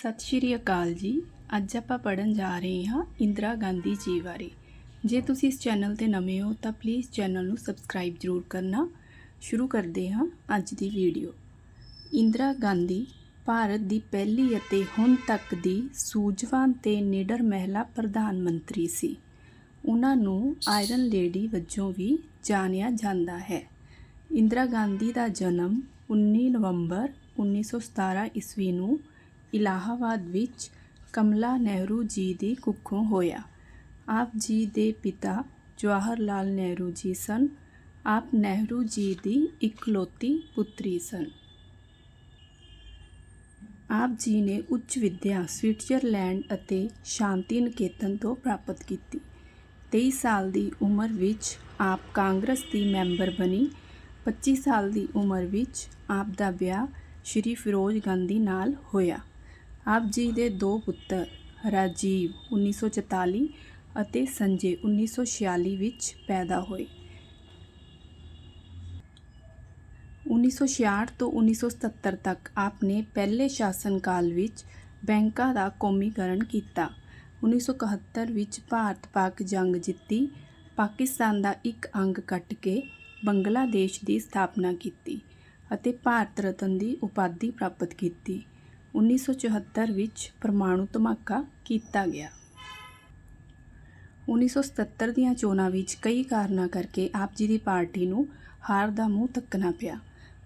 ਸਤਿ ਸ਼੍ਰੀ ਅਕਾਲ ਜੀ। ਅੱਜ ਆਪਾਂ ਪੜਨ ਜਾ ਰਹੇ ਹਾਂ ਇੰਦਰਾ ਗਾਂਧੀ ਜੀ ਬਾਰੇ। ਜੇ ਤੁਸੀਂ ਇਸ ਚੈਨਲ ਤੇ ਨਵੇਂ ਹੋ ਤਾਂ ਪਲੀਜ਼ ਚੈਨਲ ਨੂੰ ਸਬਸਕ੍ਰਾਈਬ ਜ਼ਰੂਰ ਕਰਨਾ। ਸ਼ੁਰੂ ਕਰਦੇ ਹਾਂ ਅੱਜ ਦੀ ਵੀਡੀਓ ਇੰਦਰਾ ਗਾਂਧੀ ਭਾਰਤ ਦੀ ਪਹਿਲੀ ਅਤੇ ਹੁਣ ਤੱਕ ਦੀ ਸੂਝਵਾਨ ਤੇ ਨਿਡਰ ਮਹਿਲਾ ਪ੍ਰਧਾਨ ਮੰਤਰੀ ਸੀ। ਉਹਨਾਂ ਨੂੰ ਆਇਰਨ ਲੇਡੀ ਵਜੋਂ ਵੀ ਜਾਣਿਆ ਜਾਂਦਾ ਹੈ। ਇੰਦਰਾ ਗਾਂਧੀ ਦਾ ਜਨਮ 19 ਨਵੰਬਰ 1917 ਈਸਵੀ ਨੂੰ ਇਲਾਹਾਬਾਦ ਵਿੱਚ ਕਮਲਾ ਨਹਿਰੂ ਜੀ ਦੀ ਕੁੱਖੋਂ ਹੋਇਆ। ਆਪ ਜੀ ਦੇ ਪਿਤਾ ਜਵਾਹਰ ਲਾਲ ਨਹਿਰੂ ਜੀ ਸਨ। ਆਪ ਨਹਿਰੂ ਜੀ ਦੀ ਇਕਲੌਤੀ ਪੁੱਤਰੀ ਸਨ। ਆਪ ਜੀ ਨੇ ਉੱਚ ਵਿੱਦਿਆ ਸਵਿਟਜ਼ਰਲੈਂਡ ਅਤੇ ਸ਼ਾਂਤੀ ਨਿਕੇਤਨ ਤੋਂ ਪ੍ਰਾਪਤ ਕੀਤੀ। 23 ਸਾਲ ਦੀ ਉਮਰ ਵਿੱਚ ਆਪ ਕਾਂਗਰਸ ਦੀ ਮੈਂਬਰ ਬਣੀ। 25 ਸਾਲ ਦੀ ਉਮਰ ਵਿੱਚ ਆਪ ਦਾ ਵਿਆਹ ਸ਼੍ਰੀ ਫਿਰੋਜ਼ ਗਾਂਧੀ ਨਾਲ ਹੋਇਆ। ਆਪ ਜੀ ਦੇ ਦੋ ਪੁੱਤਰ, ਰਾਜੀਵ 1944 ਅਤੇ ਸੰਜੇ 1946 ਵਿੱਚ ਪੈਦਾ ਹੋਏ। 1966 ਤੋਂ 1977 ਤੱਕ ਆਪ ਨੇ ਪਹਿਲੇ ਸ਼ਾਸਨ ਕਾਲ ਵਿੱਚ ਬੈਂਕਾਂ ਦਾ ਕੌਮੀਕਰਨ ਕੀਤਾ। 1971 ਵਿੱਚ ਭਾਰਤ ਪਾਕ ਜੰਗ ਜਿੱਤੀ, ਪਾਕਿਸਤਾਨ ਦਾ ਇੱਕ ਅੰਗ ਕੱਟ ਕੇ ਬੰਗਲਾਦੇਸ਼ ਦੀ ਸਥਾਪਨਾ ਕੀਤੀ ਅਤੇ ਭਾਰਤ ਰਤਨ ਦੀ ਉਪਾਧੀ ਪ੍ਰਾਪਤ ਕੀਤੀ। 1974 ਵਿੱਚ ਪਰਮਾਣੂ ਧਮਾਕਾ ਕੀਤਾ ਗਿਆ। 1977 ਦੀਆਂ ਚੋਣਾਂ ਵਿੱਚ ਕਈ ਕਾਰਨਾਂ ਕਰਕੇ ਆਪ ਜੀ ਦੀ ਪਾਰਟੀ ਨੂੰ ਹਾਰ ਦਾ ਮੂੰਹ ਤੱਕਣਾ ਪਿਆ।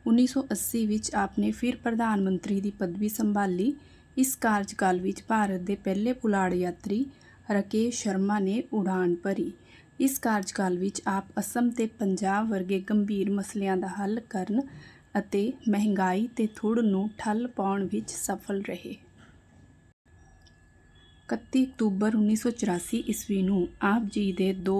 1980 ਵਿੱਚ ਆਪ ਨੇ ਫਿਰ ਪ੍ਰਧਾਨ ਮੰਤਰੀ ਦੀ ਪਦਵੀ ਸੰਭਾਲੀ। ਇਸ ਕਾਰਜਕਾਲ ਵਿੱਚ ਭਾਰਤ ਦੇ ਪਹਿਲੇ ਪੁਲਾੜ ਯਾਤਰੀ ਰਕੇਸ਼ ਸ਼ਰਮਾ ਨੇ ਉਡਾਨ ਭਰੀ। ਇਸ ਕਾਰਜਕਾਲ ਵਿੱਚ ਆਪ ਅਸਮ ਤੇ ਪੰਜਾਬ ਵਰਗੇ ਗੰਭੀਰ ਮਸਲਿਆਂ ਦਾ ਹੱਲ ਕਰਨ ਅਤੇ ਮਹਿੰਗਾਈ ਤੇ ਥੁੜ ਨੂੰ ਠੱਲ ਪਾਉਣ ਵਿੱਚ ਸਫਲ ਰਹੇ। 31 ਅਕਤੂਬਰ 1984 ਈਸਵੀ ਨੂੰ ਆਪ ਜੀ ਦੇ ਦੋ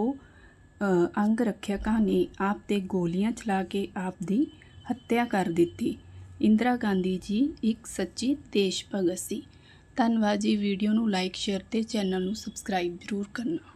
ਅੰਗ ਰੱਖਿਅਕਾਂ ਨੇ ਆਪ ਤੇ ਗੋਲੀਆਂ ਚਲਾ ਕੇ ਆਪ ਦੀ ਹੱਤਿਆ ਕਰ ਦਿੱਤੀ। ਇੰਦਰਾ ਗਾਂਧੀ ਜੀ ਇੱਕ ਸੱਚੀ ਦੇਸ਼ ਭਗਤ ਸੀ। ਧੰਨਵਾਦ ਜੀ। ਵੀਡੀਓ ਨੂੰ ਲਾਈਕ, ਸ਼ੇਅਰ ਤੇ ਚੈਨਲ ਨੂੰ ਸਬਸਕ੍ਰਾਈਬ ਜ਼ਰੂਰ ਕਰਨਾ।